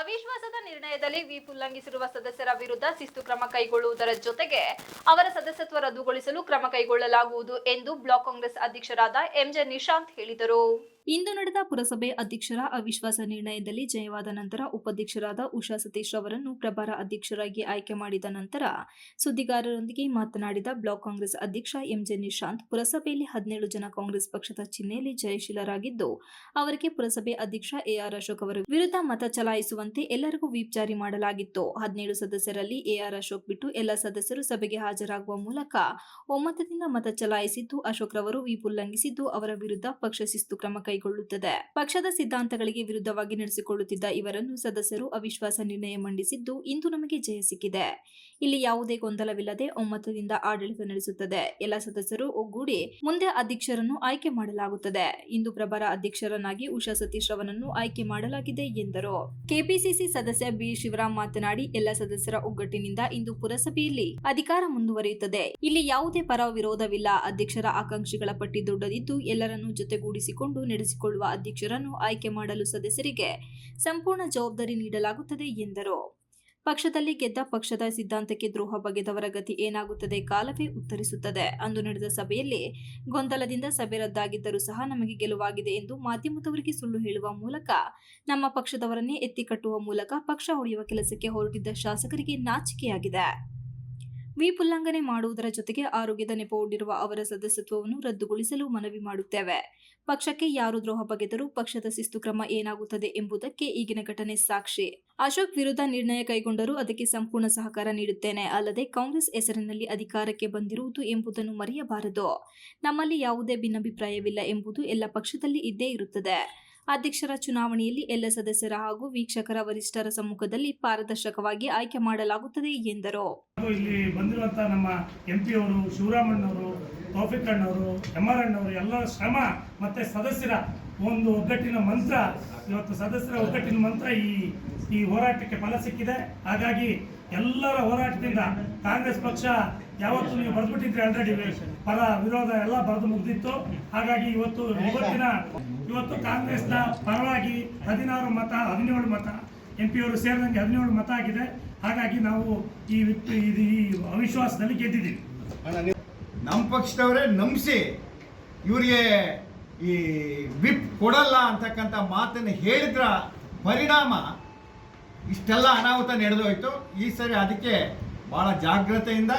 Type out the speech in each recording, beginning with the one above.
ಅವಿಶ್ವಾಸದ ನಿರ್ಣಯದಲ್ಲಿ ವಿಪ್ ಉಲ್ಲಂಘಿಸಿರುವ ಸದಸ್ಯರ ವಿರುದ್ಧ ಶಿಸ್ತು ಕ್ರಮ ಕೈಗೊಳ್ಳುವುದರ ಜೊತೆಗೆ ಅವರ ಸದಸ್ಯತ್ವ ರದ್ದುಗೊಳಿಸಲು ಕ್ರಮ ಕೈಗೊಳ್ಳಲಾಗುವುದು ಎಂದು ಬ್ಲಾಕ್ ಕಾಂಗ್ರೆಸ್ ಅಧ್ಯಕ್ಷರಾದ ಎಂಜೆ ನಿಶಾಂತ್ ಹೇಳಿದರು. ಇಂದು ನಡೆದ ಪುರಸಭೆ ಅಧ್ಯಕ್ಷರ ಅವಿಶ್ವಾಸ ನಿರ್ಣಯದಲ್ಲಿ ಜಯವಾದ ನಂತರ ಉಪಾಧ್ಯಕ್ಷರಾದ ಉಷಾ ಸತೀಶ್ ಅವರನ್ನು ಪ್ರಭಾರ ಅಧ್ಯಕ್ಷರಾಗಿ ಆಯ್ಕೆ ಮಾಡಿದ ನಂತರ ಸುದ್ದಿಗಾರರೊಂದಿಗೆ ಮಾತನಾಡಿದ ಬ್ಲಾಕ್ ಕಾಂಗ್ರೆಸ್ ಅಧ್ಯಕ್ಷ ಎಂಜೆ ನಿಶಾಂತ್, ಪುರಸಭೆಯಲ್ಲಿ ಹದಿನೇಳು ಜನ ಕಾಂಗ್ರೆಸ್ ಪಕ್ಷದ ಚಿಹ್ನೆಯಲ್ಲಿ ಜಯಶೀಲರಾಗಿದ್ದು, ಅವರಿಗೆ ಪುರಸಭೆ ಅಧ್ಯಕ್ಷ ಎಆರ್ ಅಶೋಕ್ ಅವರ ವಿರುದ್ಧ ಮತ ಚಲಾಯಿಸುವಂತೆ ಎಲ್ಲರಿಗೂ ವಿಪ್ ಜಾರಿ ಮಾಡಲಾಗಿತ್ತು. ಹದಿನೇಳು ಸದಸ್ಯರಲ್ಲಿ ಎಆರ್ ಅಶೋಕ್ ಬಿಟ್ಟು ಎಲ್ಲ ಸದಸ್ಯರು ಸಭೆಗೆ ಹಾಜರಾಗುವ ಮೂಲಕ ಒಮ್ಮತದಿಂದ ಮತ ಚಲಾಯಿಸಿದ್ದು, ಅಶೋಕ್ ರವರು ವಿಪ್ ಉಲ್ಲಂಘಿಸಿದ್ದು, ಅವರ ವಿರುದ್ಧ ಪಕ್ಷ ಶಿಸ್ತು ಕ್ರಮ ಕೈಗೊಳ್ಳುತ್ತದೆ. ಪಕ್ಷದ ಸಿದ್ಧಾಂತಗಳಿಗೆ ವಿರುದ್ಧವಾಗಿ ನಡೆಸಿಕೊಳ್ಳುತ್ತಿದ್ದ ಇವರನ್ನು ಸದಸ್ಯರು ಅವಿಶ್ವಾಸ ನಿರ್ಣಯ ಮಂಡಿಸಿದ್ದು ಇಂದು ನಮಗೆ ಜಯ ಸಿಕ್ಕಿದೆ. ಇಲ್ಲಿ ಯಾವುದೇ ಗೊಂದಲವಿಲ್ಲದೆ ಒಮ್ಮತದಿಂದ ಆಡಳಿತ ನಡೆಸುತ್ತದೆ. ಎಲ್ಲ ಸದಸ್ಯರು ಒಗ್ಗೂಡಿ ಮುಂದೆ ಅಧ್ಯಕ್ಷರನ್ನು ಆಯ್ಕೆ ಮಾಡಲಾಗುತ್ತದೆ. ಇಂದು ಪ್ರಭಾರ ಅಧ್ಯಕ್ಷರನ್ನಾಗಿ ಉಷಾ ಸತೀಶ್ ಅವರನ್ನು ಆಯ್ಕೆ ಮಾಡಲಾಗಿದೆ ಎಂದರು. ಕೆಪಿಸಿಸಿ ಸದಸ್ಯ ಬಿ. ಶಿವರಾಮ್ ಮಾತನಾಡಿ, ಎಲ್ಲ ಸದಸ್ಯರ ಒಗ್ಗಟ್ಟಿನಿಂದ ಇಂದು ಪುರಸಭೆಯಲ್ಲಿ ಅಧಿಕಾರ ಮುಂದುವರಿಯುತ್ತದೆ. ಇಲ್ಲಿ ಯಾವುದೇ ಪರ ವಿರೋಧವಿಲ್ಲ. ಅಧ್ಯಕ್ಷರ ಆಕಾಂಕ್ಷಿಗಳ ಪಟ್ಟಿ ದೊಡ್ಡದಿದ್ದು ಎಲ್ಲರನ್ನು ಜೊತೆಗೂಡಿಸಿಕೊಂಡು ನಡೆಸಿಕೊಳ್ಳುವ ಅಧ್ಯಕ್ಷರನ್ನು ಆಯ್ಕೆ ಮಾಡಲು ಸದಸ್ಯರಿಗೆ ಸಂಪೂರ್ಣ ಜವಾಬ್ದಾರಿ ನೀಡಲಾಗುತ್ತದೆ ಎಂದರು. ಪಕ್ಷದಲ್ಲಿ ಗೆದ್ದ ಪಕ್ಷದ ಸಿದ್ಧಾಂತಕ್ಕೆ ದ್ರೋಹ ಬಗೆದವರ ಗತಿ ಏನಾಗುತ್ತದೆ ಕಾಲವೇ ಉತ್ತರಿಸುತ್ತದೆ. ಅಂದು ನಡೆದ ಸಭೆಯಲ್ಲಿ ಗೊಂದಲದಿಂದ ಸಭೆ ರದ್ದಾಗಿದ್ದರೂ ಸಹ ನಮಗೆ ಗೆಲುವಾಗಿದೆ ಎಂದು ಮಾಧ್ಯಮದವರಿಗೆ ಸುಳ್ಳು ಹೇಳುವ ಮೂಲಕ ನಮ್ಮ ಪಕ್ಷದವರನ್ನೇ ಎತ್ತಿಕಟ್ಟುವ ಮೂಲಕ ಪಕ್ಷ ಹೊಡೆಯುವ ಕೆಲಸಕ್ಕೆ ಹೊರಟಿದ್ದ ಶಾಸಕರಿಗೆ ನಾಚಿಕೆಯಾಗಿದೆ. ವಿಪ್ ಉಲ್ಲಂಘನೆ ಮಾಡುವುದರ ಜೊತೆಗೆ ಆರೋಗ್ಯದ ನೆಪವೊಡ್ಡಿರುವ ಅವರ ಸದಸ್ಯತ್ವವನ್ನು ರದ್ದುಗೊಳಿಸಲು ಮನವಿ ಮಾಡುತ್ತೇವೆ. ಪಕ್ಷಕ್ಕೆ ಯಾರು ದ್ರೋಹ ಬಗೆದರೂ ಪಕ್ಷದ ಶಿಸ್ತು ಕ್ರಮ ಏನಾಗುತ್ತದೆ ಎಂಬುದಕ್ಕೆ ಈಗಿನ ಘಟನೆ ಸಾಕ್ಷಿ. ಅಶೋಕ್ ವಿರುದ್ಧ ನಿರ್ಣಯ ಕೈಗೊಂಡರೂ ಅದಕ್ಕೆ ಸಂಪೂರ್ಣ ಸಹಕಾರ ನೀಡುತ್ತೇನೆ, ಅಲ್ಲದೆ ಕಾಂಗ್ರೆಸ್ ಹೆಸರಿನಲ್ಲಿ ಅಧಿಕಾರಕ್ಕೆ ಬಂದಿರುವುದು ಎಂಬುದನ್ನು ಮರೆಯಬಾರದು. ನಮ್ಮಲ್ಲಿ ಯಾವುದೇ ಭಿನ್ನಾಭಿಪ್ರಾಯವಿಲ್ಲ ಎಂಬುದು ಎಲ್ಲ ಪಕ್ಷದಲ್ಲಿ ಇದ್ದೇ ಇರುತ್ತದೆ. ಅಧ್ಯಕ್ಷರ ಚುನಾವಣೆಯಲ್ಲಿ ಎಲ್ಲ ಸದಸ್ಯರ ಹಾಗೂ ವೀಕ್ಷಕರ ವರಿಷ್ಠರ ಸಮ್ಮುಖದಲ್ಲಿ ಪಾರದರ್ಶಕವಾಗಿ ಆಯ್ಕೆ ಮಾಡಲಾಗುತ್ತದೆ ಎಂದರು. ಇಲ್ಲಿ ಬಂದಿರುವಂಥ ನಮ್ಮ ಎಂ ಪಿ ಅವರು ಶಿವರಾಮಣ್ಣವರು ತೌಫಿಕ್ ಅಣ್ಣವರು ಎಂ ಆರ್ ಅಣ್ಣವರು ಎಲ್ಲರ ಶ್ರಮ ಮತ್ತು ಸದಸ್ಯರ ಒಂದು ಒಗ್ಗಟ್ಟಿನ ಮಂತ್ರ, ಇವತ್ತು ಸದಸ್ಯರ ಒಗ್ಗಟ್ಟಿನ ಮಂತ್ರ ಈ ಈ ಹೋರಾಟಕ್ಕೆ ಫಲ ಸಿಕ್ಕಿದೆ. ಹಾಗಾಗಿ ಎಲ್ಲರ ಹೋರಾಟದಿಂದ ಕಾಂಗ್ರೆಸ್ ಪಕ್ಷ ಯಾವತ್ತು ನೀವು ಬರೆದ್ಬಿಟ್ಟಿದ್ರೆ ಆಲ್ರೆಡಿ ಪರ ವಿರೋಧ ಎಲ್ಲ ಬರೆದು ಮುಗ್ದಿತ್ತು. ಹಾಗಾಗಿ ಇವತ್ತು ಇವತ್ತಿನ ಇವತ್ತು ಕಾಂಗ್ರೆಸ್ನ ಪರವಾಗಿ ಹದಿನಾರು ಮತ, ಹದಿನೇಳು ಮತ ಎಂ ಪಿ ಅವರು ಸೇರಿದಂಗೆ ಹದಿನೇಳು ಮತ ಆಗಿದೆ. ಹಾಗಾಗಿ ನಾವು ಈ ಈ ಅವಿಶ್ವಾಸದಲ್ಲಿ ಗೆದ್ದಿದ್ದೀವಿ. ನಮ್ಮ ಪಕ್ಷದವರೇ ನಂಬಿಸಿ ಇವರಿಗೆ ಈ ವಿಪ್ ಕೊಡಲ್ಲ ಅಂತಕ್ಕಂಥ ಮಾತನ್ನು ಹೇಳಿದ್ರ ಪರಿಣಾಮ ಇಷ್ಟೆಲ್ಲ ಅನಾಹುತ ನಡೆದೋಯ್ತು ಈ ಸರಿ ಅದಕ್ಕೆ ಭಾಳ ಜಾಗ್ರತೆಯಿಂದ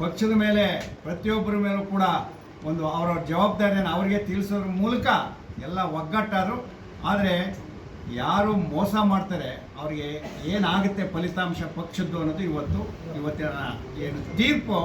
ಪಕ್ಷದ ಮೇಲೆ, ಪ್ರತಿಯೊಬ್ಬರ ಮೇಲೂ ಕೂಡ ಒಂದು ಅವರವ್ರ ಜವಾಬ್ದಾರಿಯನ್ನು ಅವರಿಗೆ ತಿಳಿಸೋದ್ರ ಮೂಲಕ ಎಲ್ಲ ಒಗ್ಗಟ್ಟಾದರು. ಆದರೆ ಯಾರು ಮೋಸ ಮಾಡ್ತಾರೆ, ಅವ್ರಿಗೆ ಏನಾಗುತ್ತೆ ಫಲಿತಾಂಶ ಪಕ್ಷದ್ದು ಅನ್ನೋದು ಇವತ್ತು, ಇವತ್ತಿನ ಏನು ತೀರ್ಪು,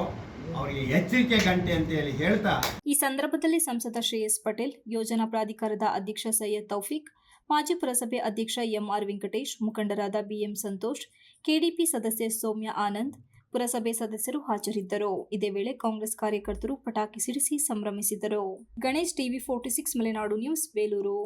ಅವರಿಗೆ ಎಚ್ಚರಿಕೆ ಗಂಟೆ ಅಂತ ಹೇಳಿ ಹೇಳ್ತಾ. ಈ ಸಂದರ್ಭದಲ್ಲಿ ಸಂಸದ ಶ್ರೇಯಸ್ ಪಟೇಲ್, ಯೋಜನಾ ಪ್ರಾಧಿಕಾರದ ಅಧ್ಯಕ್ಷ ಸೈಯದ್ ತೌಫಿಕ್, ಮಾಜಿ ಪುರಸಭೆ ಅಧ್ಯಕ್ಷ ಎಂಆರ್ ವೆಂಕಟೇಶ್, ಮುಖಂಡರಾದ ಬಿಎಂ ಸಂತೋಷ್, ಕೆಡಿಪಿ ಸದಸ್ಯ ಸೌಮ್ಯ ಆನಂದ್, ಪುರಸಭೆ ಸದಸ್ಯರು ಹಾಜರಿದ್ದರು. ಇದೇ ವೇಳೆ ಕಾಂಗ್ರೆಸ್ ಕಾರ್ಯಕರ್ತರು ಪಟಾಕಿ ಸಿಡಿಸಿ ಸಂಭ್ರಮಿಸಿದರು. Ganesh TV forty six, Malenadu news, Belur.